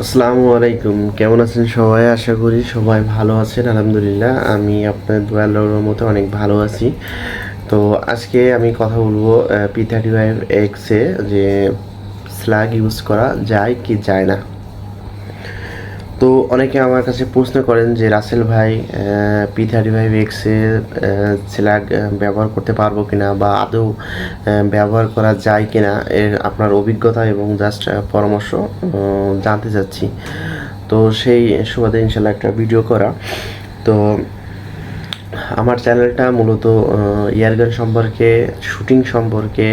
আসসালামু আলাইকুম। কেমন আছেন সবাই? আশা করি সবাই ভালো আছেন, আলহামদুলিল্লাহ। আমি আপনার দোয়াল্লোর মতো অনেক ভালো আছি। তো আজকে আমি কথা বলব পি থার্টি ফাইভ এক্সে যে স্ল্যাগ ইউজ করা যায় কি যায় না। তো অনেকে আমার কাছে প্রশ্ন করেন যে, রাসেল ভাই পি থার্টি ফাইভ এক্সের স্ল্যাগ ব্যবহার করতে পারব কিনা বা আদৌ ব্যবহার করা যায় কিনা? এর আপনার অভিজ্ঞতা এবং জাস্ট পরামর্শ জানতে চাচ্ছি। তো সেই সুবাদে ইনশাল্লাহ একটা ভিডিও করা। তো আমার চ্যানেলটা মূলত ইয়ারগান সম্পর্কে শুটিং সম্পর্কে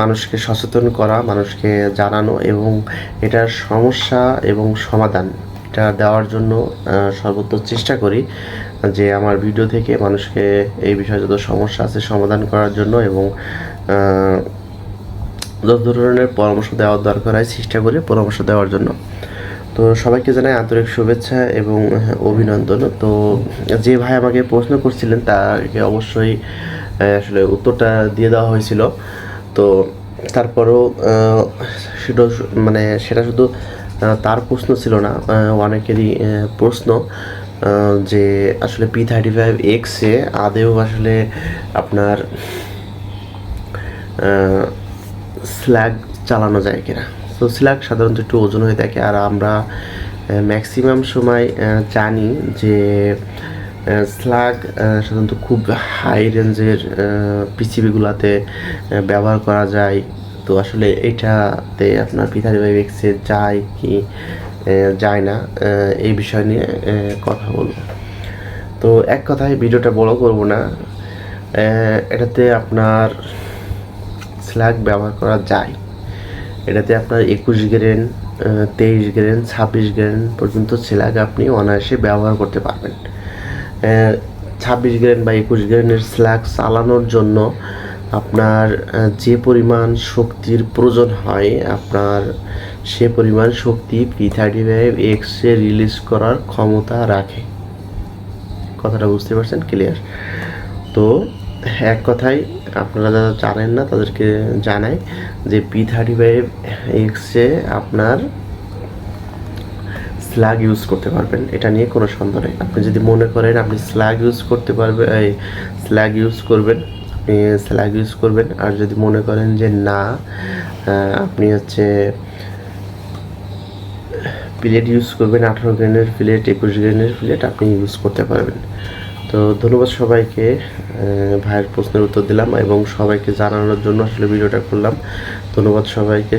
মানুষকে সচেতন করা, মানুষকে জানানো এবং এটার সমস্যা এবং সমাধান এটা দেওয়ার জন্য সর্বোচ্চ চেষ্টা করি যে আমার ভিডিও থেকে মানুষকে এই বিষয়ে যত সমস্যা আছে সমাধান করার জন্য এবং যত ধরনের পরামর্শ দেওয়ার দরকার হয়, চেষ্টা করি পরামর্শ দেওয়ার জন্য। তো সবাইকে জানাই আন্তরিক শুভেচ্ছা এবং অভিনন্দন। তো যে ভাই আমাকে প্রশ্ন করছিলেন, তাকে অবশ্যই আসলে উত্তরটা দিয়ে দেওয়া হয়েছিল। তো তারপরেও সেটা মানে সেটা শুধু তার প্রশ্ন ছিল না অনেকেরই প্রশ্ন যে আসলে পি থার্টি ফাইভ এক্সে আদেও আসলে আপনার স্ল্যাগ চালানো যায় কিনা। তো স্ল্যাগ সাধারণত একটু ওজন হয়ে থাকে। আর আমরা ম্যাক্সিমাম সময় জানি যে স্লাগ সাধারণত খুব হাই রেঞ্জের পিসিবিগুলোতে ব্যবহার করা যায়। তো আসলে এটাতে আপনার পিথারি বাই এক্সে যায় কি যায় না এই বিষয় নিয়ে কথা বলব। তো এক কথায় ভিডিওটা বড় করব না। এটাতে আপনার স্ল্যাগ ব্যবহার করা যায়। এটাতে আপনার একুশ গ্রেন তেইশ গ্রেন ছাব্বিশ গ্রেন পর্যন্ত স্ল্যাগ আপনি অনায়াসে ব্যবহার করতে পারবেন। ছাব্বিশ গ্রেন বা একুশ গ্রেনের স্ল্যাগ চালানোর জন্য আপনার যে পরিমাণ শক্তির প্রয়োজন হয়, আপনার সে পরিমাণ শক্তি পি থার্টি ফাইভ এক্সে রিলিজ করার ক্ষমতা রাখে। কথাটা বুঝতে পারছেন? ক্লিয়ার তো এক কথায়, আপনারা যারা জানেন না, তাদেরকে জানাই যে পি থার্টি ফাইভ এক্সে আপনার স্ল্যাগ ইউজ করতে পারবেন। এটা নিয়ে কোনো সন্দেহ নেই। আপনি যদি মনে করেন আপনি স্ল্যাগ ইউজ করতে পারবেন এই স্ল্যাগ ইউজ করবেন, আপনি স্ল্যাগ ইউজ করবেন। আর যদি মনে করেন যে না আপনি হচ্ছে প্লেট ইউজ করবেন, আঠারো গ্রেনের প্লেট একুশ গ্রেনের প্লেট আপনি ইউজ করতে পারবেন। তো ধন্যবাদ সবাইকে ভাইয়ের প্রশ্নের উত্তর দিলাম এবং সবাইকে জানানোর জন্য আসলে ভিডিওটা করলাম। ধন্যবাদ সবাইকে